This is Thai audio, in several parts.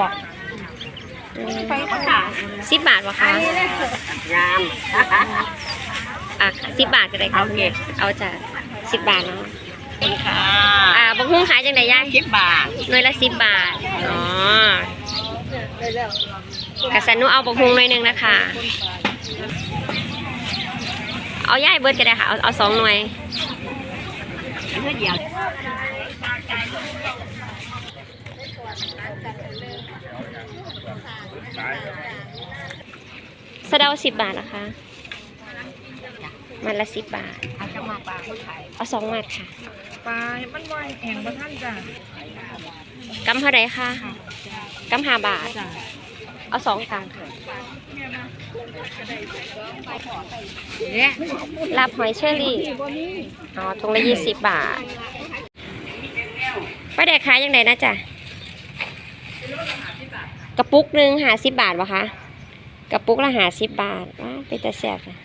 บอกสิบบาทวะคะงามอะสิบบาทก็ได้ค่ะโอเคเอาจ้ะสิบบาทเนาะค่ะอ่าบะฮุ่งขายจังไดย่ายสิบบาทหน่วยละสิบบาทอ๋อกระสันหนุเอาบะฮุ่งหน่อยหนึงนะคะเอาย่ายเบิดก็ได้ค่ะเอาเอาสองหน่วยเพื่อเดียว สะเดาสิบบาทนะคะ มันละสิบบาทเอาจะมาปลาผู้ขายเอาสองมัดค่ะ ปลามันบ่อยแองบ่ท่านจ้ะกำเท่าไรคะกำห้าบาท จ้ะเอาสองกำค่ะเนี่ยลาบหอยเชอรี่ อ๋อถุงละยี่สิบบาทป้าแดกขายยังไงนะจ๊ะ กระปุกหนึ่งหาสิบบาทวะคะ กระปุกละหาสิบบาทว้าเป็นแต่แสบอะ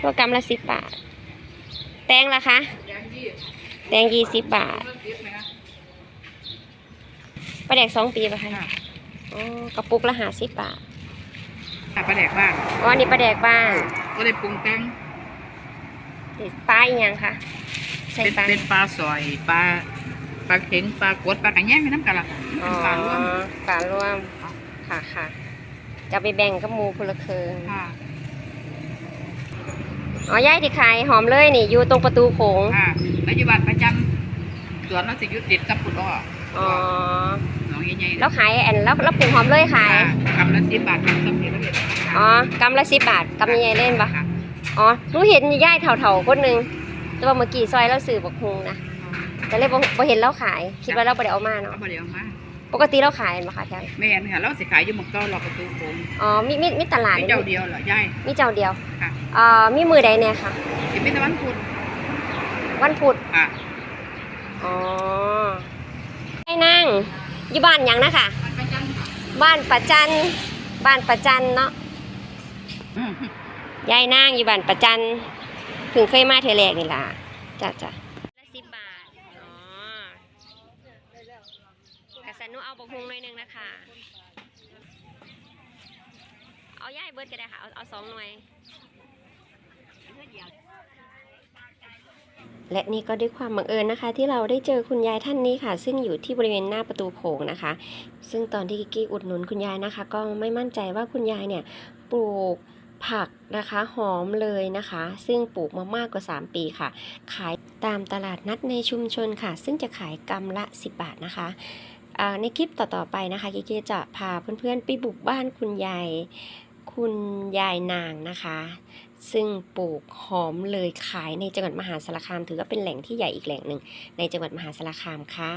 ทั่วกำละสิบบาท แตงละคะ แตงยี่สิบบาทป้าแดกสองปีปะคะอ๋อกระปุกละหาสิบบาทแต่ปลาแดกบ้างอ๋ออันนี้ปลาแดกบ้าน ก็เลยปรุงแต่งติด ปลาอีกยังคะใส่เป็นปลาเป็นปลาสอยปลาปลาเข็งปลากดปลากระแยงไม่น้ำกันละค่ะอ๋อเป็นปลารวมปลาร่วมค่ะค่ะจะไปแบ่งกับหมูพลเคืองค่ะอ๋อย่ายที่ขายหอมเลยนี่อยู่ตรงประตูโขงค่ะปัจจุบันประจำสวนเราสิอยุติดกับปุดอ้ออ๋อหนองใหญ่ๆแล้วขายอันแล้วแล้วปลูกหอมเลยขายค่ะกำละสิบบาทเป็นสำเร็จแล้วเรียบร้อยค่ะอ๋อกำละสิบบาทกำใหญ่ๆเล่นปะค่ะ อ๋อรู้เห็นย่ายเถ่าๆคนหนึ่งแต่ว่าเมื่อกี้ซอยเราสื่อบอกฮงนะแต่เลยบ่บ่เห็นเราขาย คิดว่าเราไม่ได้เอามาเอาเนาะมาเดี๋ยวมาปกติเราขายมาค่ะแถวแม่นค่ะเราสิขายอยู่หมกเก้ารอประตูโค้งอ๋อมีมีมีตลาดมีนี่เจ้าเดียวเหรอยายมีเจ้าเดียวค่ะอ่ามีมือใดเนี่ยค่ะสิเป็นตะวันพุธวันพุธค่ะอ๋อไอ้นั่งอยู่บ้านหยังนะคะประจำค่ะ บ้านประจันบ้านประจันเนาะอืม ยายนางอยู่บ้านประจันเพิ่งเคยมาเทอแรกนี่ล่ะจ้ะจ้ะละสิบบาทอ๋อกระสันหนุเอาบกฮุงหน่อยหนึงนะคะเอาย่ายเบิดก็ได้ค่ะ เอาเอาสองหน่วยและนี่ก็ด้วยความบังเอิญนะคะ ที่เราได้เจอคุณยายท่านนี้ค่ะ ซึ่งอยู่ที่บริเวณหน้าประตูโขงนะคะ ซึ่งตอนที่กิกกี้อุดหนุนคุณยายนะคะ ก็ไม่มั่นใจว่าคุณยายเนี่ยปลูก ผักนะคะหอมเลยนะคะ ซึ่งปลูกมามากกว่า 3 ปีค่ะ ขายตามตลาดนัดในชุมชนค่ะ ซึ่งจะขายกำละ 10 บาทนะคะในคลิปต่อๆไปนะคะกิกกี้จะพาเพื่อนๆ ไปบุกบ้านคุณยายคุณยายนางนะคะ ซึ่งปลูกหอมเลยขายในจังหวัดมหาสารคาม ถือว่าเป็นแหล่งที่ใหญ่อีกแหล่งหนึ่งในจังหวัดมหาสารคามค่ะ